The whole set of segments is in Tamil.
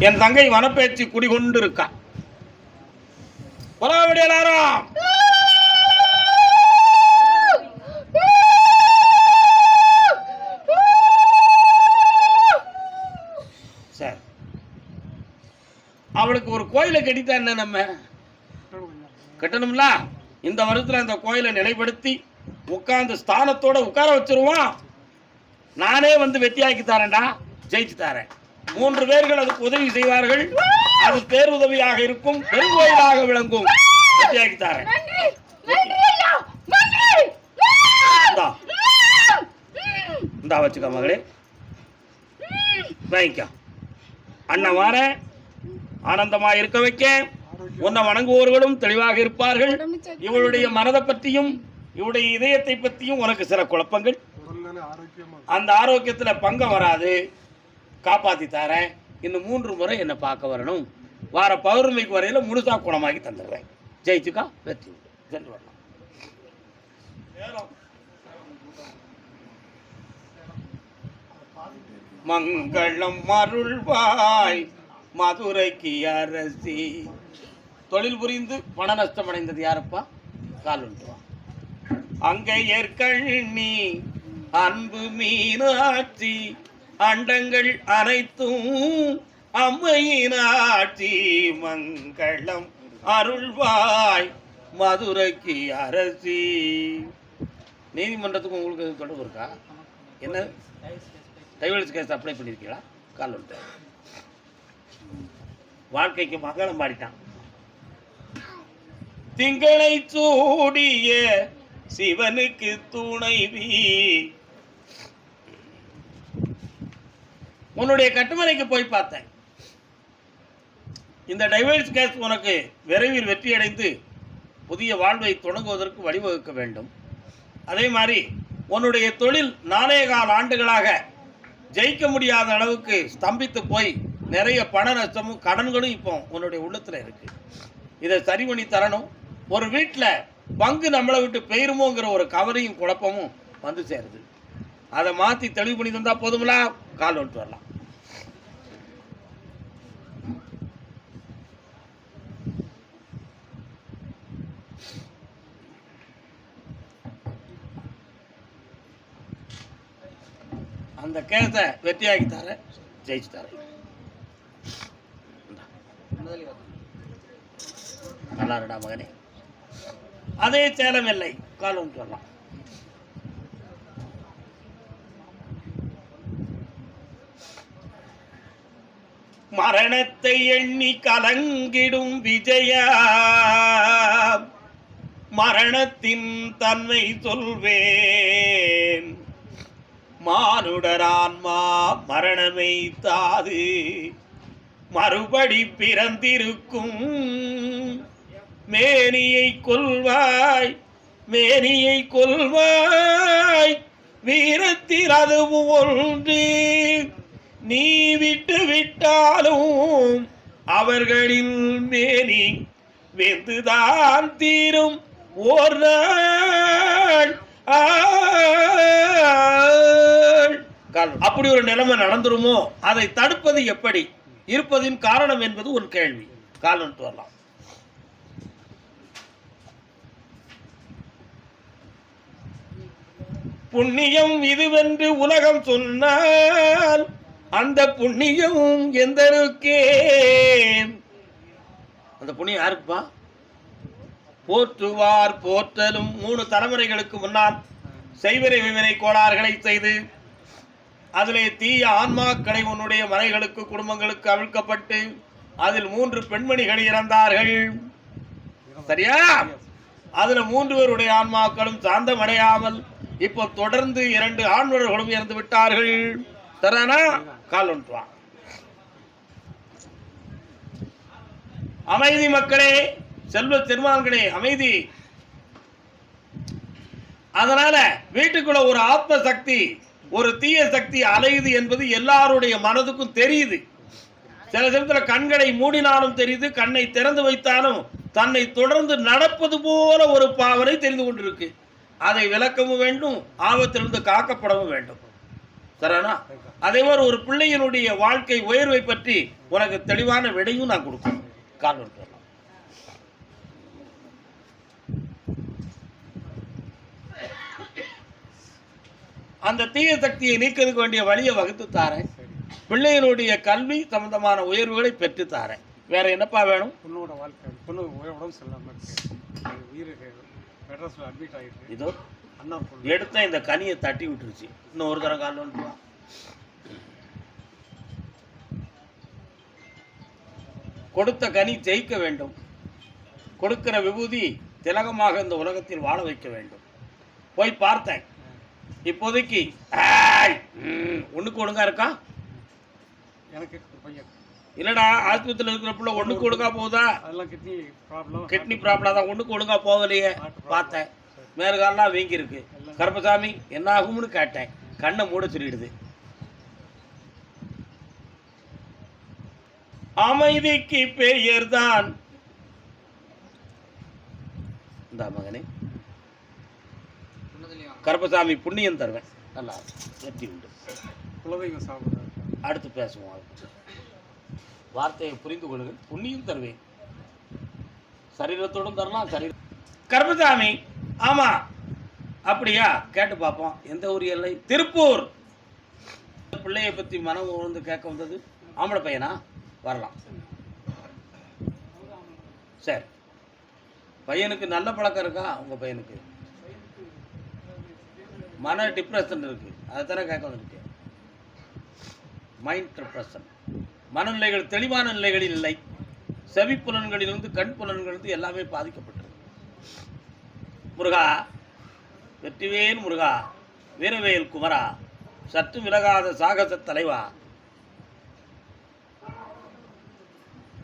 என் தங்கை வனப்பேச்சு குடிகொண்டு இருக்கா புறாவடி எல்லாரும். சார். அவளுக்கு ஒரு கோயிலை கட்டித்தா என்ன நம்ம? கட்டணும்ல? இந்த வருஷத்துல அந்த கோயிலை நிலைப்படுத்தி உட்கார்ந்து ஸ்தானத்தோட உட்கார வச்சிருவோம். நானே வந்து வெற்றியாக்கி தரேன்டா. ஜெயிச்சு தரேன். மூன்று பேர்கள் அதுக்கு உதவி செய்வார்கள். அது பேருதவியாக இருக்கும் பெருங்கோயிலாக விளங்கும். வெற்றியாக்கி தரேன் நன்றி நன்றி ஐயா நன்றி. இந்தா. இந்தா வச்சுக்க மகளே. வாங்கிக்க. அண்ணன் வார ஆனந்தமா இருக்க வைக்க. உன்னை வணங்குவோர்களும் தெளிவாக இருப்பார்கள். இவளுடைய மனதை பற்றியும் இவளுடைய இதயத்தை பற்றியும் உனக்கு சில குழப்பங்கள். அந்த ஆரோக்கியத்துல பங்கம் வராது. காப்பாத்தி தரேன். இன்னும் மூன்று முறை என்னை பார்க்க வரணும். வார பௌர்ணமிக்கு வரையில முழுசா குணமாக்கி தந்துடுறேன். ஜெயிச்சுக்கா? வெற்றி. சென்று வரலாம். மங்களம் அருள்வாய் மதுரைக்கு அரசி. தொழில் புரிந்து பண நஷ்டம் அடைந்தது யாரப்பா? கால் அங்கே ஏற்கண்ணி அன்பு மீனாட்சி. அண்டங்கள் அனைத்தும் அம்மையினாட்சி மங்களம். அருள்வாய் மதுரைக்கு அரசி. நீதிமன்றத்துக்கு உங்களுக்கு தொடர்பு இருக்கா? என்ன? டைவர்ஸ் கேஸ் அப்ளை பண்ணியிருக்கீங்களா கால் வாழ்க்கைக்கு மகளம் பாடிட்டான். திங்களை சூடிய சிவனுக்கு துணைவி உன்னுடைய கட்டுமனைக்கு போய் பார்த்தேன். இந்த டைவர்ஸ் கேஸ் உனக்கு விரைவில் வெற்றியடைந்து புதிய வாழ்வை தொடங்குவதற்கு வழிவகுக்க வேண்டும். அதே மாதிரி உன்னுடைய தொழில் நாலே கால் ஆண்டுகளாக ஜெயிக்க முடியாத அளவுக்கு ஸ்தம்பித்து போய் நிறைய பண நஷ்டமும் கடன்களும் இப்போ உன்னுடைய உள்ளத்தில் இருக்குது இதை சரி பண்ணி தரணும். ஒரு வீட்டில் பங்கு நம்மளை விட்டு போயிருமோங்கிற ஒரு கவலையும் குழப்பமும் வந்து சேருது. அதை மாற்றி தெளிவு பண்ணி தந்தால் போதுங்களா கால் வந்துட்டு வரலாம். அந்த கேஸை வெற்றியாக்கி தரேன் ஜெயிச்சு தரேன் நல்லா இருடா மகனே. அதே சேலம் இல்லை காலம் சொல்லலாம். மரணத்தை எண்ணி கலங்கிடும் விஜயா. மரணத்தின் தன்மை சொல்வேன். மானுடரான்மா மரணமை தாது மறுபடி பிறந்திருக்கும் மேனியை கொள்வாய் மேனியை கொள்வாய் வீரத்தில் அதுவும் ஒன்று. நீ விட்டு விட்டாலும் அவர்களின் மேனி வெந்துதான் தீரும். ஓர் நாள் அப்படி ஒரு நிலைமை நடந்துருமோ? அதை தடுப்பது எப்படி? இருப்பதின் காரணம் என்பது ஒரு கேள்வி. காலம் வரலாம். புண்ணியம் இதுவென்று உலகம் சொன்னால் அந்த புண்ணியம் எந்தருக்கே அந்த புண்ணியம் யாருக்குப்பா? போற்றுவார் போற்றலும் மூணு தலைமுறைகளுக்கு முன்னால் செய்வினை விவினை கோளாறுகளை செய்து அதிலே தீய ஆன்மாக்களை உன்னுடைய மனைகளுக்கு குடும்பங்களுக்கு அவிழ்க்கப்பட்டு அதில் மூன்று பெண்மணிகள் இறந்தார்கள். சரியா? அதுல மூன்று பேருடைய ஆன்மாக்களும் சாந்தம் அடையாமல் இப்போ தொடர்ந்து இரண்டு ஆண்வர்களும் இறந்து விட்டார்கள். தரானா கால் ஒன்றுவான் அமைதி மக்களே செல்வ திருமான்களே அமைதி. அதனால வீட்டுக்குள்ள ஒரு ஆத்ம சக்தி ஒரு தீய சக்தி அலையுது என்பது எல்லாருடைய மனதுக்கும் தெரியுது. சில சமயத்துல கண்களை மூடினாலும் தெரியுது கண்ணை திறந்து வைத்தாலும் தன்னை தொடர்ந்து நடப்பது போல ஒரு பாவனை தெரிந்து கொண்டிருக்கு. அதை விளக்கவும் வேண்டும் ஆபத்திலிருந்து காக்கப்படவும் வேண்டும். சரிண்ணா அதே மாதிரி ஒரு பிள்ளையினுடைய வாழ்க்கை உயர்வை பற்றி உனக்கு தெளிவான விடையும் நான் கொடுக்கணும் கால் அந்த தீய சக்தியை நீக்கிறதுக்கு வேண்டிய வழியை வகுத்து தாரேன். பிள்ளையினுடைய கல்வி சம்பந்தமான உயர்வுகளை பெற்று தாரேன். வேற என்னப்பா வேணும்? பொண்ணோட வாழ்க்கை பொண்ணு உடம்பு சரியில்லாமல் இருக்கு. அட்மிட் ஆகிருக்கு இதோ எடுத்த இந்த கனியை தட்டி விட்டுருச்சு. இன்னும் ஒரு தரம் கால் கொடுத்த கனி ஜெயிக்க வேண்டும். கொடுக்கிற விபூதி திலகமாக இந்த உலகத்தில் வாழ வைக்க வேண்டும். போய் பார்த்தேன். இப்போதைக்கு ஒண்ணுக்கு ஒழுங்கா இருக்கா? எனக்கு பையன். இல்லடா ஆஸ்பத்திரியில் இருக்கிற பிள்ளை ஒண்ணுக்கு ஒழுங்கா போகுதா? அதெல்லாம் கிட்னி ப்ராப்ளம் கிட்னி ப்ராப்ளம் தான். ஒண்ணுக்கு ஒழுங்கா போகலையே பார்த்தேன். மேற்காலெல்லாம் வீங்கி இருக்கு கருப்பசாமி என்ன ஆகும்னு கேட்டேன். கண்ணை மூட சொல்லிடுது. அமைதிக்கு பெயர்தான். இந்த மகனே. கருப்பசாமி புண்ணியம் தருவேன். நல்லா வெற்றி உண்டு? குலதெய்வம் சாப்பிட்றாரு அடுத்து பேசுவோம். வார்த்தையை புரிந்து கொள்ளுங்கள். புண்ணியம் தருவேன். சரீரத்தோடும் தரலாம் சரீர கருப்பசாமி ஆமா. அப்படியா? கேட்டு பார்ப்போம். எந்த ஊர் எல்லை? திருப்பூர். பிள்ளையை பத்தி மனம் உணர்ந்து கேட்க வந்தது ஆம்பளை பையனா? வரலாம். சரி. பையனுக்கு நல்ல பழக்கம் இருக்கா? உங்க பையனுக்கு? மன டிப்ரெஷன் இருக்கு. அதை கேட்க வந்திருக்கேன் மைண்ட் டிப்ரெஷன் மனநிலைகள் தெளிவான நிலைகளில் இல்லை. செவி புலன்களிலிருந்து கண் புலன்களிலிருந்து எல்லாமே பாதிக்கப்பட்டது. முருகா வெற்றிவேல் முருகா வீரவேல் குமரா சற்று விலகாத சாகச தலைவா.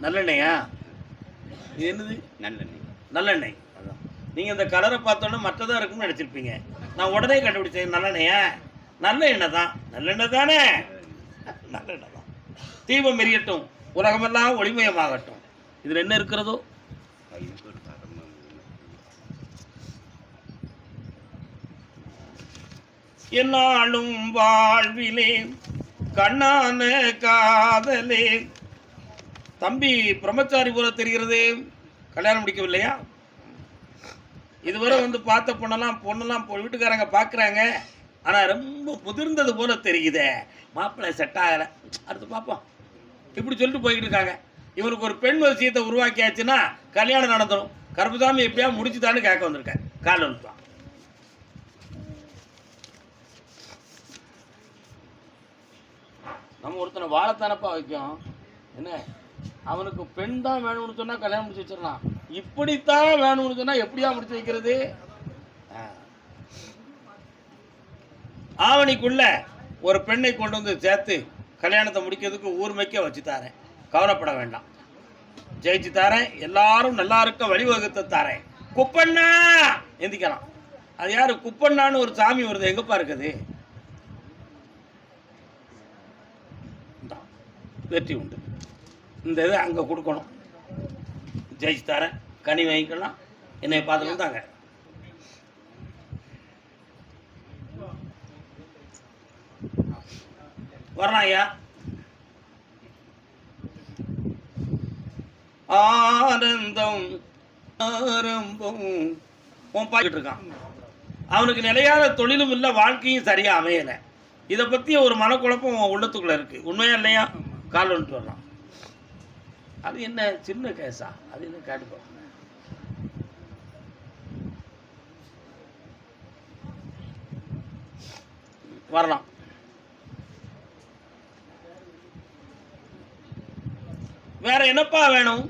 நல்லெண்ணெயா? இது என்னது? நல்லெண்ணெய். நல்லெண்ணெய். அதான் நீங்கள் இந்த கலரை பார்த்தோன்னே மற்றதாக இருக்குன்னு நினச்சிருப்பீங்க. நான் உடனே கண்டுபிடிச்சேன் நல்லெண்ணெயா? நல்ல எண்ணெய் தான் நல்லெண்ணெய் தானே நல்லெண்ணெய் தான் தீபம் எரியட்டும். உலகமெல்லாம் ஒளிமயமாகட்டும். இதில் என்ன இருக்கிறதோ? என்னாலும் வாழ்விலே கண்ணான காதலே. தம்பி பிரம்மச்சாரி போல தெரிகிறதே. கல்யாணம் முடிக்கவில்லையா? இதுவரை வந்து பார்த்த பொண்ணெல்லாம் பொண்ணெல்லாம் பொ- வீட்டுக்காரங்க பார்க்குறாங்க. ஆனால் ரொம்ப முதிர்ந்தது போல தெரியுதே. மாப்பிள்ளை செட் ஆகலை. அடுத்து பார்ப்போம். இப்படி சொல்லிட்டு போய்கிட்டு இருக்காங்க. இவனுக்கு ஒரு பெண் வசியத்தை உருவாக்கியாச்சுன்னா கல்யாணம் நடந்துடும் கருப்புசாமி எப்படியா முடிச்சுதான்னு கேட்க வந்திருக்கேன் கால் வந்துட்டான் நம்ம ஒருத்தனை வாழத்தானப்பா வைக்கும். என்ன? அவனுக்கு பெண் தான் வேணும்னு சொன்னால் கல்யாணம் முடிச்சு வச்சிடலாம். இப்படித்தான் வேணும்னு சொன்னா எப்படியா முடிச்சு வைக்கிறது? ஆவணிக்குள்ள ஒரு பெண்ணை கொண்டு வந்து சேர்த்து கல்யாணத்தை முடிக்கிறதுக்கு ஊர்மைக்க வச்சு தாரேன் கவலைப்பட வேண்டாம். ஜெயிச்சு தாரேன். எல்லாரும் நல்லா இருக்க வழிவகுத்து தாரேன். குப்பண்ணா! எந்திக்கலாம். அது யாரு? குப்பண்ணான்னு ஒரு சாமி வருது. எங்கப்பா இருக்குது? வெற்றி உண்டு. இந்த இதை அங்கே கொடுக்கணும். ஜெயிச்சு தரேன். கனி வாங்கிக்கலாம். என்னை பார்த்து தாங்க வரலாம் ஐயா. ஆனந்தம் ஆரம்பம். பாக்கிட்டு இருக்கான். அவனுக்கு நிலையான தொழிலும் இல்லை வாழ்க்கையும் சரியா அமையலை. இதை பத்தி ஒரு மனக்குழப்பம் உன் உள்ளத்துக்குள்ள இருக்கு. உண்மையா இல்லையா? கால் வந்துட்டு வரலாம். அது என்ன சின்ன கேஸா? அது என்ன கேட்டுக்கோ. வரலாம். வேற என்னப்பா வேணும்?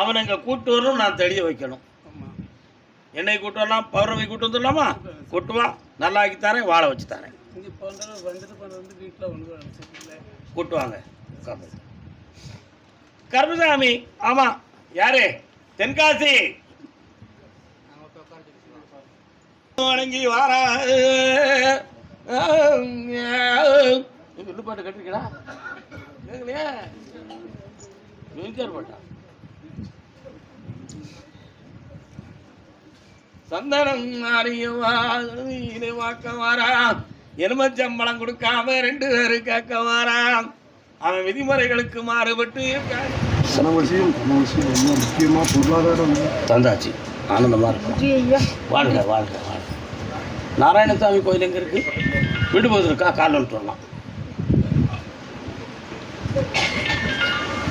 அவனை இங்க கூட்டு வரணும் நான் தெளிய வைக்கணும். ஆமாம் என்னை கூட்டு வரலாம் பௌர்ணமி கூட்டு வந்துடலாமா? கூட்டுவா நல்லா ஆக்கி தரேன் வாழ வச்சு தரேன். இங்கே போன்ற வந்துட்டு போன வந்து வீட்டில் ஒன்று அனுப்பிச்சிருக்கீங்களே கூட்டு வாங்க உட்கார்ந்து. கருமசாமி ஆமா யாரு? தென்காசி. வணங்கி வாரா. பாட்டு கட்டிருக்கடா. கேட்கலையே பாட்டா? சந்தனம் அறியவா வாக்க வாராம் எலுமச்சம்பளம் கொடுக்காம ரெண்டு பேரு கேட்க வாராம் அவன் விதிமுறைகளுக்கு மாறுபட்டு முக்கியமாக பொருளாதாரம்? தந்தாச்சு. ஆனந்தமா இருக்கும். வாழ்க வாழ்க வாழ்க. நாராயணசாமி கோயில் எங்க இருக்கு? வீடு போது இருக்கா காலம் சொல்லலாம்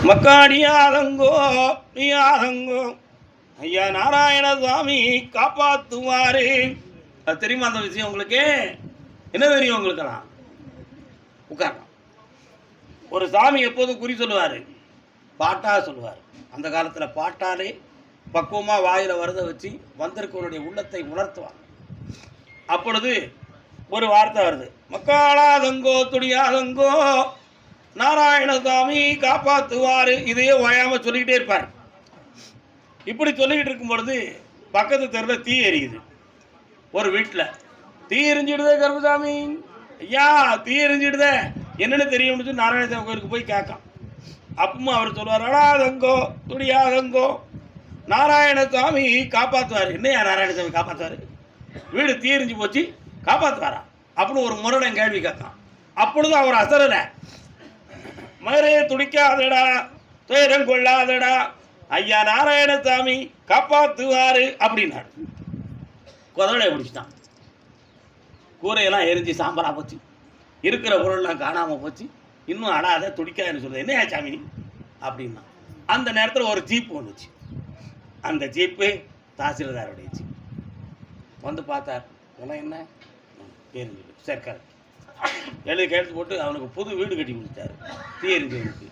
மக்காடியாதங்கோ நீயாதங்கோ ஐயா நாராயணசாமி காப்பாத்துவாரு. அது தெரியுமா அந்த விஷயம் உங்களுக்கு? என்ன தெரியும் உங்களுக்கெல்லாம்? உட்காரலாம் ஒரு சாமி எப்போதும் குறி சொல்லுவார்? பாட்டா சொல்லுவார். அந்த காலத்தில் பாட்டாலே பக்குவமாக வாயில் வரத வச்சு வந்திருக்கவருடைய உள்ளத்தை உணர்த்துவார் அப்பொழுது ஒரு வார்த்தை வருது. மக்காளாதங்கோ துடியாதங்கோ நாராயணசாமி காப்பாற்றுவார் இதையே ஓயாமல் சொல்லிக்கிட்டே இருப்பார். இப்படி சொல்லிக்கிட்டு இருக்கும் பொழுது பக்கத்து தெருவில் தீ எரியுது. ஒரு வீட்டில் தீ எரிஞ்சிடுதே கருப்பசாமி. ஐயா தீ எரிஞ்சிடுதே என்னன்னு தெரியும்னு சொல்லி நாராயணசாமி கோயிலுக்கு போய் கேட்கான். அப்பவும் அவர் சொல்லுவார் அடாதங்கோ துடியாதங்கோ நாராயணசாமி காப்பாற்றுவார் என்னையா நாராயணசாமி காப்பாற்றுவார் வீடு தீரிஞ்சு போச்சு காப்பாற்றுவாரா அப்படின்னு ஒரு முரடன் கேள்வி கேட்கான். அப்பொழுது அவர் அசரல. மதுரையை துடிக்காதடா துயரம் கொள்ளாதடா. ஐயா நாராயணசாமி காப்பாற்றுவாரு அப்படின்னாரு. குதலை பிடிச்சிட்டான். கூரையெல்லாம் எரிஞ்சு சாம்பலாக போச்சு. இருக்கிற பொருள்லாம் காணாமல் போச்சு. இன்னும் அடாத துடிக்காதுன்னு சொல்லுது என்ன சாமி அப்படின்னா அந்த நேரத்தில் ஒரு ஜீப் வந்துச்சு அந்த ஜீப்பு தாசில்தாருடைய ஜீப் வந்து பார்த்தார். இதெல்லாம் என்ன? பேருந்து சரி கரெக்ட் எழுதி கையெழுத்து போட்டு அவனுக்கு புது வீடு கட்டி கொடுத்தாரு. தீயறிஞ்சவனுக்கு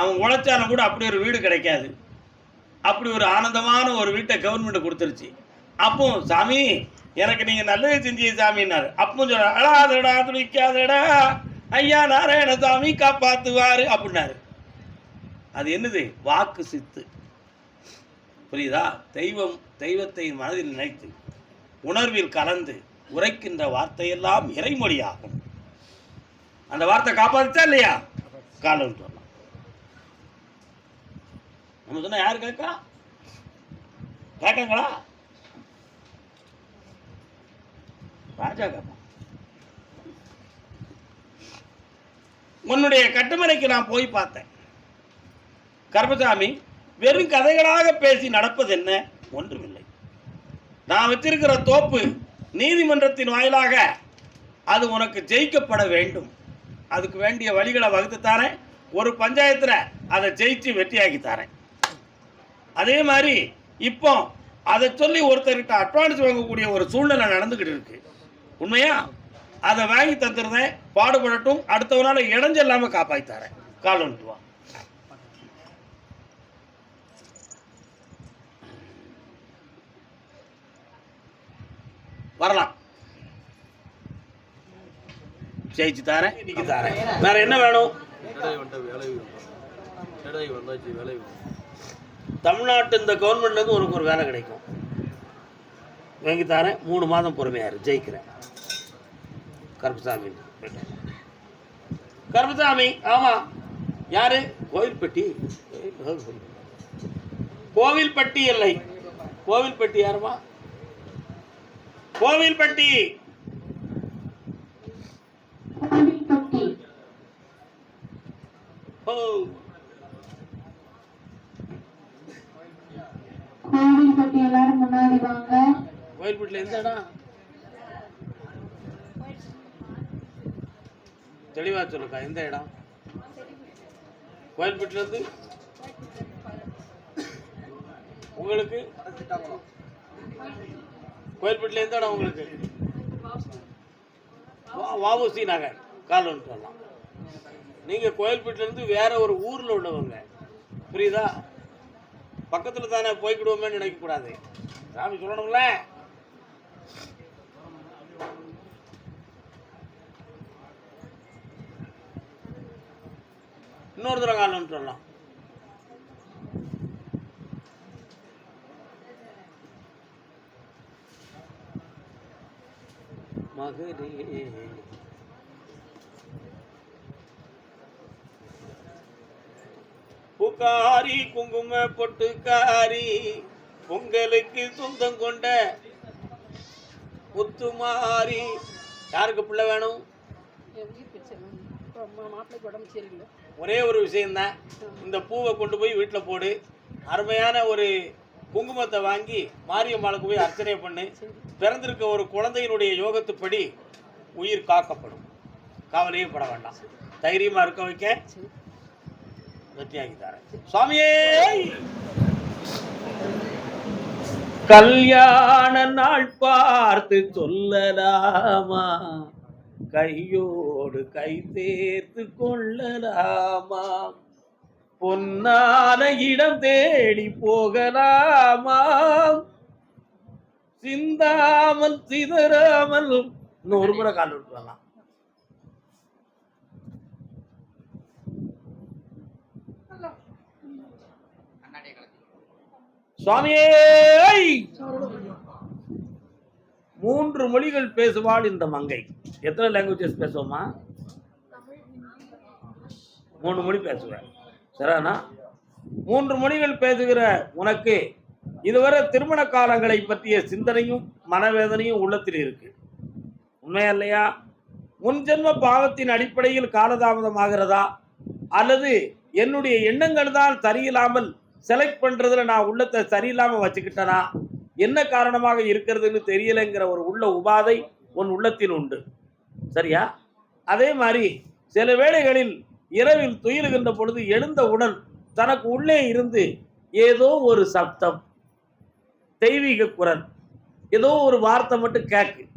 அவன் உழைச்சாலும் கூட அப்படி ஒரு வீடு கிடைக்காது. அப்படி ஒரு ஆனந்தமான ஒரு வீட்டை கவர்மெண்ட் கொடுத்துருச்சு. அப்போ சாமி எனக்கு நீங்க நல்லது செஞ்சு சாமின்னாரு. அப்போ சொல்றாரு அழாதடா துடிக்காதடா. ஐயா நாராயணசாமி காப்பாத்துவாரு அப்படின்னாரு. அது என்னது? வாக்கு சித்து. புரியுதா? தெய்வம் தெய்வத்தை மனதில் நினைத்து உணர்வில் கலந்து உரைக்கின்ற வார்த்தையெல்லாம் இறைமொழியாகும். அந்த வார்த்தை காப்பாத்துச்சா இல்லையா? காலம் சொல்லலாம் நம்ம சொன்னா யாரு கேட்கா? கேட்கங்களா? பாஜக. உன்னுடைய கட்டுமனைக்கு நான் போய் பார்த்தேன். கர்மசாமி வெறும் கதைகளாக பேசி நடப்பது என்ன? ஒன்றுமில்லை. நான் வச்சிருக்கிற தோப்பு நீதிமன்றத்தின் வாயிலாக அது உனக்கு ஜெயிக்கப்பட வேண்டும். அதுக்கு வேண்டிய வழிகளை வகுத்து தாரேன். ஒரு பஞ்சாயத்தில் அதை ஜெயிச்சு வெற்றியாக்கி தாரேன். அதே மாதிரி இப்போ அதை சொல்லி ஒருத்தர்கிட்ட அட்வான்ஸ் வாங்கக்கூடிய ஒரு சூழ்நிலை நடந்துக்கிட்டு இருக்கு. உண்மையா? அதை வாங்கி தந்துருந்தேன் பாடுபடட்டும் அடுத்தவனால இடைஞ்சல் இல்லாமல் காப்பாற்றி தரேன் கால் வந்துட்டு வரலாம். ஜெயிச்சு தரேன் இன்னைக்கு தரேன். வேற என்ன வேணும்? தமிழ்நாட்டு இந்த கவர்மெண்ட்லேருந்து உனக்கு ஒரு வேலை கிடைக்கும். வாங்கி தரேன். மூணு மாதம் பொறுமையாரு ஜெயிக்கிறேன். கருப்புசாமி. கருப்புசாமி ஆமாம் யாரு? கோவில்பட்டி. கோவில்பட்டி இல்லை. கோவில்பட்டி யாருமா? கோவில்பட்டி. ஓ. கோவில்பட்டி எல்லாரும் முன்னாடி வாங்க. கோயில்பட்டில் எந்த இடம்? தெளிவாக சொல்லுக்கா எந்த இடம்? கோயில்பட்டிலேருந்து? உங்களுக்கு? கோயில்பட்டில் எந்த இடம் உங்களுக்கு? வாவுசி நகர் காலோன்னு சொல்லலாம் நீங்கள் கோயில்பட்டிலேருந்து வேறு வேற ஒரு ஊரில் உள்ளவங்க. புரியுதா? பக்கத்தில் தானே போய்க்கிடுவோமே நினைக்கக்கூடாது. சாமி சொல்லணும்ல? இன்னொரு தடவை காலம் சொல்லலாம். மகரே. புகாரி குங்கும பொட்டுக்காரி பொங்கலுக்கு சொந்தம் கொண்ட முத்துமாரி. யாருக்கு பிள்ளை வேணும்? மாப்பிள்ளைக்கு உடம்பு சரியில்லை. ஒரே ஒரு விஷயம்தான். இந்த பூவை கொண்டு போய் வீட்டில் போடு. அருமையான ஒரு குங்குமத்தை வாங்கி மாரியம்மாளுக்கு போய் அர்ச்சனை பண்ணு. பிறந்திருக்க ஒரு குழந்தையினுடைய யோகத்துப்படி உயிர் காக்கப்படும். கவலையும் பட வேண்டாம். தைரியமாக இருக்க வைக்க. வெற்றியாகி தரேன். சுவாமியே! கல்யாண நாள் பார்த்து சொல்லலாமா? கையோடு கை சேர்த்து கொள்ளலாமா பொன்னான இடம் தேடி போகலாமா? சிந்தாமல் சிதறாமல் ஒரு முறை கால் விட்டுலாம் சுவாமியே மூன்று மொழிகள் பேசுவாள் இந்த மங்கை. எத்தனை லாங்குவேஜஸ் பேசுவோமா? மூணு மொழி பேசுவேன். சரிண்ணா மூன்று மொழிகள் பேசுகிற உனக்கு இதுவரை திருமண காலங்களை பற்றிய சிந்தனையும் மனவேதனையும் உள்ளத்தில் இருக்கு. உண்மையா இல்லையா? முன் ஜென்ம பாவத்தின் அடிப்படையில் காலதாமதமாகிறதா அல்லது என்னுடைய எண்ணங்கள் தான் சரியில்லாமல் செலக்ட் பண்ணுறதுல நான் உள்ளத்தை சரியில்லாமல் வச்சுக்கிட்டனா? என்ன காரணமாக இருக்கிறதுன்னு தெரியலைங்கிற ஒரு உள்ள உபாதை உன் உள்ளத்தில் உண்டு. சரியா? அதே மாதிரி சில வேளைகளில் இரவில் துயிலுகின்ற பொழுது எழுந்த தனக்கு உள்ளே இருந்து ஏதோ ஒரு சப்தம் தெய்வீக குரல் ஏதோ ஒரு வார்த்தை மட்டும் கேட்கு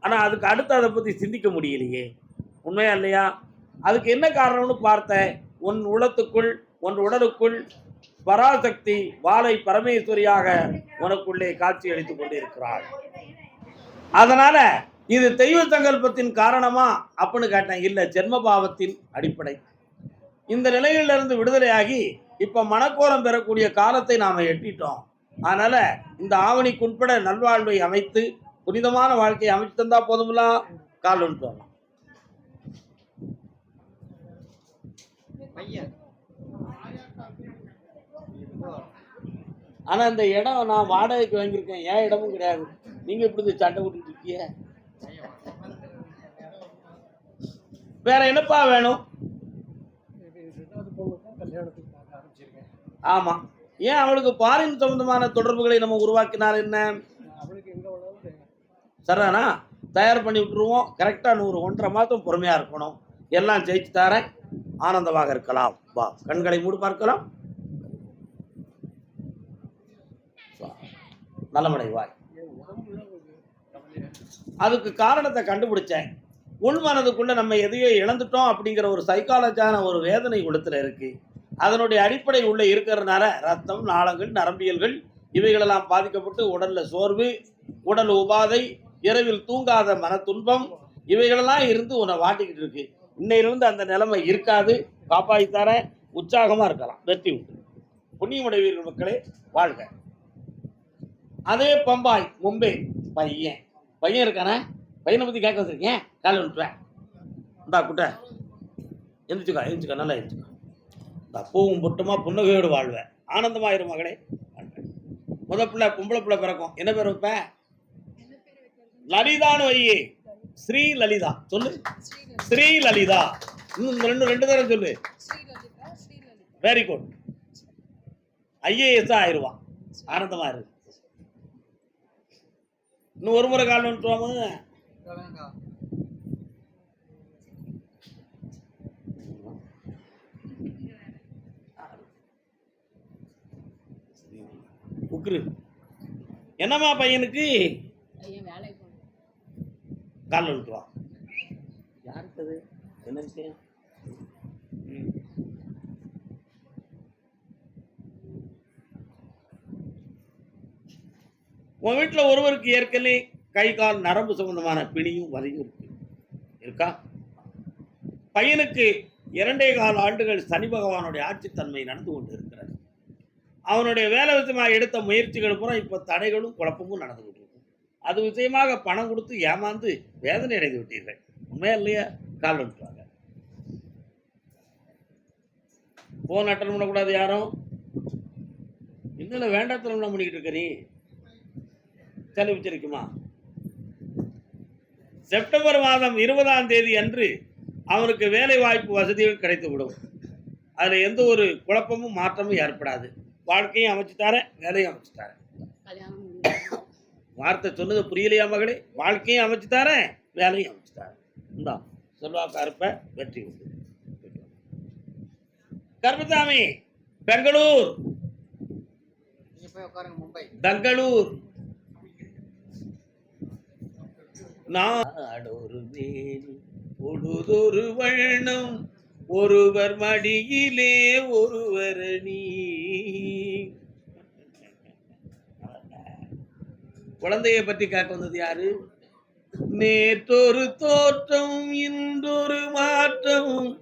ஆனால் அதுக்கு அடுத்து அதை பற்றி சிந்திக்க முடியலையே. உண்மையா இல்லையா? அதுக்கு என்ன காரணம்னு பார்த்த உன் உளத்துக்குள் உன் உடலுக்குள் பராசக்தி வாளை பரமேஸ்வரியாக உனக்குள்ளே காட்சி அளித்துக் கொண்டிருக்கிறாள். அதனால இது தெய்வ சங்கல்பத்தின் காரணமா? அப்படின்னு கேட்டேன். இல்லை ஜென்ம பாவத்தின் அடிப்படை. இந்த நிலையிலிருந்து விடுதலையாகி இப்போ மனக்கோலம் பெறக்கூடிய காலத்தை நாம் எட்டிட்டோம். அதனால் இந்த ஆவணிக்கு உட்பட நல்வாழ்வை அமைத்து புனிதமான வாழ்க்கையை அமைச்சு தந்தால் போதும்ல? கால் விட்டுறோம் ஆனால் இந்த இடம் நான் வாடகைக்கு வாங்கியிருக்கேன். ஏன் இடமும் கிடையாது. நீங்கள் இப்படி சண்டை விட்டுட்டு இருக்கீங்க? வேற என்னப்பா வேணும்? ஆரம்பிச்சிருக்கேன் ஆமா. ஏன் அவளுக்கு பாரின் சம்பந்தமான தொடர்புகளை நம்ம உருவாக்கினார் என்ன. சரிதானா? தயார் பண்ணி விட்டுருவோம். கரெக்டாக நூறு ஒன்றரை மாதம் பொறுமையாக இருக்கணும். எல்லாம் ஜெயிச்சு தரேன். ஆனந்தமாக இருக்கலாம். வா கண்களை மூடி பார்க்கலாம். வா. நலமடை வாய். என் உடம்புல ஒரு கவலையா அதுக்கு காரணத்தை கண்டுபிடிச்சேன். உள்மனதுக்குள்ள நம்ம எதையோ இழந்துட்டோம் அப்படிங்கிற ஒரு சைக்காலஜியான ஒரு வேதனை உள்ளத்துல இருக்கு. அதனுடைய அடிப்படை உள்ளே இருக்கிறதுனால ரத்தம் நாளங்கள் நரம்பியல்கள் இவைகளெல்லாம் பாதிக்கப்பட்டு உடலில் சோர்வு உடல் உபாதை இரவில் தூங்காத மன துன்பம் இவைகளெல்லாம் இருந்து உன்னை வாட்டிக்கிட்டு இருக்கு. இன்னையிலிருந்து அந்த நிலைமை இருக்காது. காப்பாற்றி உற்சாகமாக இருக்கலாம். வெற்றி உண்டு. புண்ணியமுடைவீர்கள் மக்களே வாழ்க. அதே பம்பாய் மும்பை பையன். பையன் இருக்கானே? பையனை பற்றி கேட்க வச்சிருக்கேன் காலை விட்டுவேன் இந்தா குட்ட. எந்திரிச்சுக்கா எந்திரிச்சுக்கா. நல்லா எந்திரிச்சுக்கா. இந்த பூவும் புட்டுமா புன்னகையோடு வாழ்வேன். ஆனந்தமாயிரு மகளே. முத பிள்ளை பொம்பளை பிள்ளை பிறக்கும். என்ன பேர் வைப்ப? லலிதான்னு வையே. ஸ்ரீ லலிதா. சொல்லு. ஸ்ரீ லலிதா. இன்னும் ரெண்டு ரெண்டு தடவை சொல்லு. வெரி குட் ஐஏஎஸ் ஆயிடுவான் ஆனந்தமா இருக்கு இன்னும் ஒரு முறை கால் வந்துட்டுவாம உக்ரு என்னம்மா பையனுக்கு? ஐயன் வேலைக்கு போகணும் கால் வந்துட்டு வா யாருக்கு அது என்ன விஷயம். உன் வீட்டில் ஒருவருக்கு ஏற்கனவே கை கால் நரம்பு சம்பந்தமான பிணியும் வலியும் இருக்கு. இருக்கா? பையனுக்கு இரண்டே கால் ஆண்டுகள் சனி பகவானுடைய ஆட்சித்தன்மை நடந்து கொண்டு இருக்கிறது அவனுடைய வேலை விஷயமாக எடுத்த முயற்சிகள் பூரா இப்போ தடைகளும் குழப்பமும் நடந்து கொண்டிருக்கு அது விஷயமாக பணம் கொடுத்து ஏமாந்து வேதனை அடைந்து விட்டீர்கள். உண்மையா இல்லையா? கால் வந்துட்டாங்க ஃபோன் அட்டன் பண்ணக்கூடாது யாரும்? இன்னும் வேண்டாத்தனம் பண்ணிக்கிட்டு இருக்க நீ. சளி செப்டம்பர் மாதம் இருபதாம் தேதி அன்று அவனுக்கு வேலை வாய்ப்பு வசதிகள் கிடைத்துவிடும். அதில் எந்த ஒரு குழப்பமும் மாற்றமும் ஏற்படாது. வாழ்க்கையும் அமைச்சுட்டாரேன் வேலையும் அமைச்சுட்டாரேன் கல்யாணம் முடிஞ்சு. வார்த்தை சொன்னது புரியலையா மகளே? வாழ்க்கையும் அமைச்சுட்டாரேன் வேலையும் அமைச்சுட்டாரேன் இந்தா செல்வாக்கு அறுப்ப வெற்றி உண்டு. கருப்பசாமி பெங்களூர். நீங்க போய் உட்காருங்க மும்பை. பெங்களூர். நாடொரு மேனி பொழுதொரு வண்ணம். ஒருவர் மடியிலே ஒருவர் நீ குழந்தையை பற்றி காக்க வந்தது யாரு? நேற்றொரு தோற்றம் இன்றொரு மாற்றம்.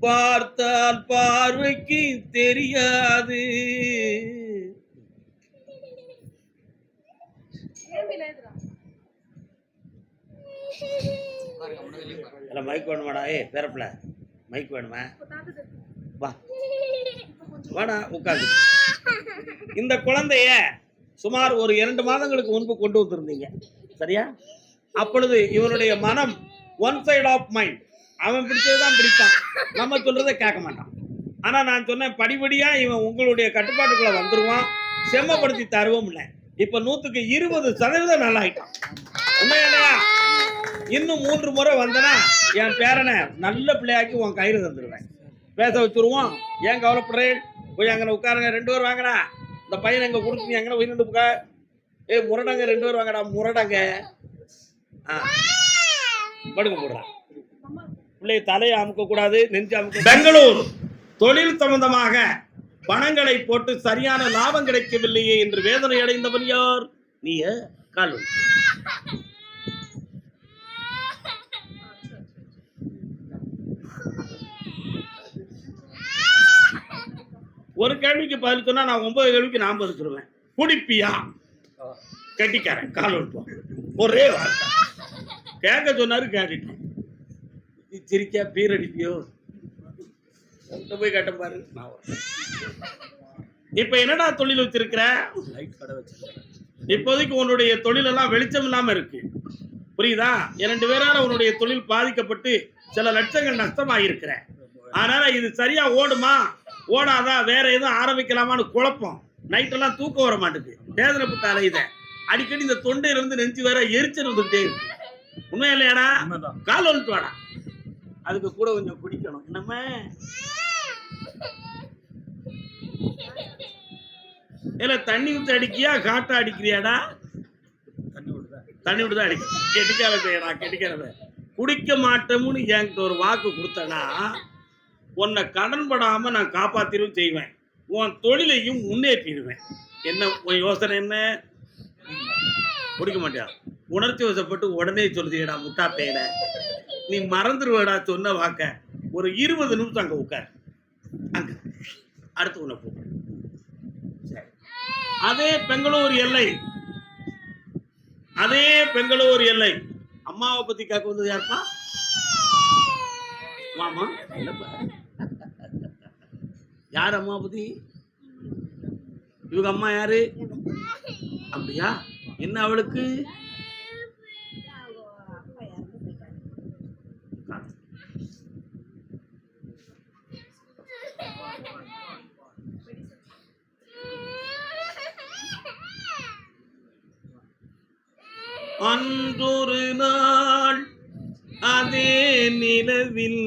பார்த்தால் பார்வைக்கு தெரியாது. மைக் வேணுமாடா ஏ பேரப்பில் மைக் வேணுமா? வா. வாடா உட்காந்து இந்த குழந்தைய சுமார் ஒரு இரண்டு மாதங்களுக்கு முன்பு கொண்டு வந்திருந்தீங்க. சரியா? அப்பொழுது இவனுடைய மனம் ஒன் சைடு ஆஃப் மைண்ட் அவன் பிடிச்சது தான் பிடிப்பான். நம்ம சொல்றதை கேட்க மாட்டான். ஆனா நான் சொன்னேன் படிப்படியா இவன் உங்களுடைய கட்டுப்பாட்டுக்குள்ள வந்துருவான். செம்மப்படுத்தி தருவோம் இல்லை இப்ப நூத்துக்கு இருபது சதவீதம் நல்லா ஆயிட்டான் உண்மையா இல்லையா? இன்னும் மூன்று முறை வந்தனா என் பேரனை நல்ல பிள்ளையாக்கி உன் கயிறு தந்துடுவேன் பேச வச்சுருவோம். ஏன் கவலைப்படுறேன் போய் அங்கே உட்காருங்க. ரெண்டு பேர் வாங்கடா. இந்த பையனை இங்கே கொடுத்து எங்கே போய் நின்று உட்கார் ஏ முரடங்க ரெண்டு பேர் வாங்கடா. முரடங்க. ஆ. படுக்க போடுறான் பிள்ளை தலையை அமுக்கக்கூடாது நெஞ்சு அமுக்க பெங்களூர் தொழில் சம்பந்தமாக பணங்களை போட்டு சரியான லாபம் கிடைக்கவில்லையே என்று வேதனை அடைந்தவன் யார்? நீ கால் ஒரு கேள்விக்கு பதில் சொன்னா நான் ஒன்பது கேள்விக்கு நான் பதில் குடிப்பியா? கட்டிக்காரன் கால் விட்டுவான் ஒரே வார்த்தை. கேட்க சொன்னாரு கேட்டுட்டேன். நீ சிரிக்கா பீர் அடிப்பியோ? உன்கிட்ட போய் கேட்ட பாரு நான். இப்ப என்னடா தொழில் வச்சிருக்கிற? லைட் கடை வச்சிருக்கேன். இப்போதைக்கு உன்னுடைய தொழில் எல்லாம் வெளிச்சம் இல்லாம இருக்கு. புரியுதா? இரண்டு பேரால உன்னுடைய தொழில் பாதிக்கப்பட்டு சில லட்சங்கள் நஷ்டமாயிருக்கிற. அதனால இது சரியா ஓடுமா? ஓடாதா வேற எதுவும் ஆரம்பிக்கலாமான்னு குழப்பம். நைட்டெல்லாம் தூக்கம் வர மாட்டேங்குது வேதனைப்பட்ட அலையுத அடிக்கடி இந்த தொண்டையில இருந்து நெஞ்சு வேற எரிச்சல் வந்துட்டே இருக்கு. உண்மையா இல்லையாடா? கால் வந்துட்டு வாடா. அதுக்கு கூட கொஞ்சம் குடிக்கணும். என்னம்மா? இல்ல தண்ணி ஊத்தி அடிக்கியா? காட்டா அடிக்கிறியாடா? தண்ணி விடுதேன் தண்ணி விட்டு தான் அடிக்கும் கெட்டிக்கால செய்யடா கெட்டிக்கால குடிக்க மாட்டோம்னு என்கிட்ட ஒரு வாக்கு கொடுத்தனா உன்னை கடன்படாமல் நான் காப்பாற்றிடும் செய்வேன். உன் தொழிலையும் முன்னேற்றிடுவேன். என்ன உன் யோசனை என்ன? பிடிக்க மாட்டியா உணர்ச்சி வசப்பட்டு உடனே சொல்லுதியடா முட்டா பேட நீ மறந்துடுவடா சொன்ன வாக்க. ஒரு இருபது நிமிஷம் அங்கே உட்கார். அங்கே. அடுத்து உன்னை போ சரி. அதே பெங்களூர் எல்லை. அதே பெங்களூர் எல்லை. அம்மாவை பத்தி கேட்க வந்தது யாருப்பா? மாமா? இல்லப்பா. யார் அம்மா பத்தி இவங்க அம்மா யாரு? அப்படியா? என்ன அவளுக்கு? அன்றொரு நாள் அதே நிலவில்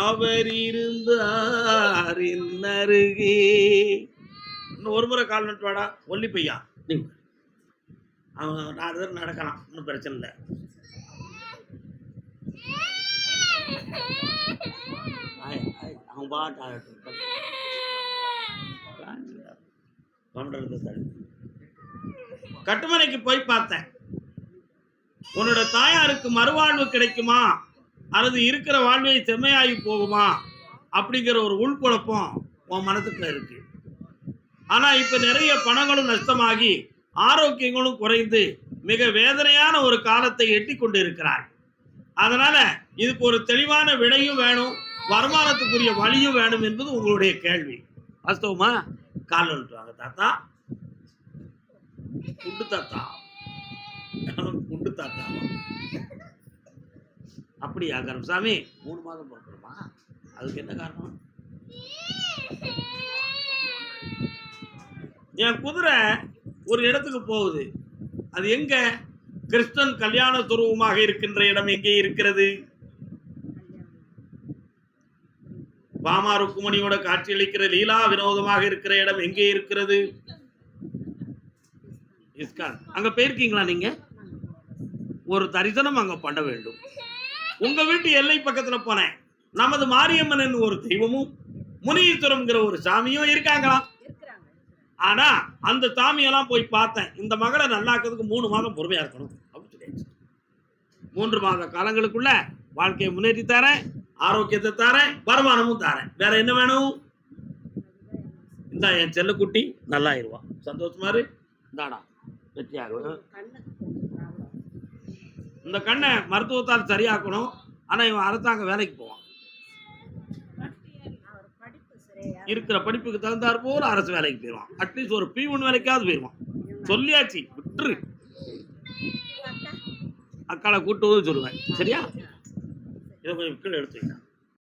அவர் இருந்தார் என் அருகே. இன்னும் ஒரு முறை கால் நட்டு வாடா. ஒல்லி பையா நீ அவன் நாலு பேர் நடக்கலாம். ஒன்றும் பிரச்சனை இல்லை. அவன் பாட்டு ஆகட்டும் தொண்டருக்கு தள்ளி கட்டுமனைக்கு போய் பார்த்தேன். உன்னோட தாயாருக்கு மறுவாழ்வு கிடைக்குமா? அல்லது இருக்கிற வாழ்வை செம்மையாகி போகுமா அப்படிங்கிற ஒரு உள்குழப்பம் உன் மனசுக்குள்ள இருக்கு. ஆனால் இப்போ நிறைய பணங்களும் நஷ்டமாகி ஆரோக்கியங்களும் குறைந்து மிக வேதனையான ஒரு காலத்தை எட்டி கொண்டு இருக்கிறாய் அதனால இதுக்கு ஒரு தெளிவான விடையும் வேணும் வருமானத்துக்குரிய வழியும் வேணும் என்பது உங்களுடைய கேள்வி. வாஸ்தவமா? கால் வந்துட்டுவாங்க தாத்தா. குண்டு தாத்தா. குண்டு தாத்தாவா அப்படியா கருமசாமி மூணு மாதம் பிறக்கணுமா? அதுக்கு என்ன காரணம்? என் குதிரை ஒரு இடத்துக்கு போகுது. அது எங்க? கிருஷ்ணன் கல்யாண துருவமாக இருக்கின்ற இடம் எங்கே இருக்கிறது? பாமா ருக்குமணியோட காட்சியளிக்கிற லீலா வினோதமாக இருக்கிற இடம் எங்கே இருக்கிறது? இஸ்கான். அங்க போயிருக்கீங்களா நீங்க? ஒரு தரிசனம் அங்க பண்ண வேண்டும். உங்க வீட்டு எல்லை பக்கத்துல போனேன் நமது மாரியம்மன் ஒரு தெய்வமும் முனீஸ்வரம்ங்கிற ஒரு சாமியும் இருக்காங்களா? இருக்கிறாங்க ஆனா அந்த சாமியெல்லாம் போய் பார்த்தேன். இந்த மகளை நல்லாக்கிறதுக்கு மூணு மாதம் பொறுமையா இருக்கணும். அப்படின்னு சொல்லியாச்சு. மூன்று மாத காலங்களுக்குள்ள வாழ்க்கையை முன்னேற்றி தரேன் ஆரோக்கியத்தை தரேன் வருமானமும் தரேன். வேற என்ன வேணும்? இந்த என் செல்லக்குட்டி நல்லாயிருவா. சந்தோஷமா இரு. கொஞ்சம் problem. இந்த கண்ணை மருத்துவத்தால் சரியாக்கணும். ஆனால் இவன் அரசாங்க வேலைக்கு போவான். இருக்கிற படிப்புக்கு தகுந்தாற் போல அரசு வேலைக்கு போயிடுவான் அட்லீஸ்ட் ஒரு பி ஒன் வேலைக்காவது போயிடுவான் சொல்லியாச்சு விட்டுரு. அக்காளை கூட்டு சொல்லுவேன். சரியா? இதை கொஞ்சம் கீழே எடுத்துக்கிட்டேன்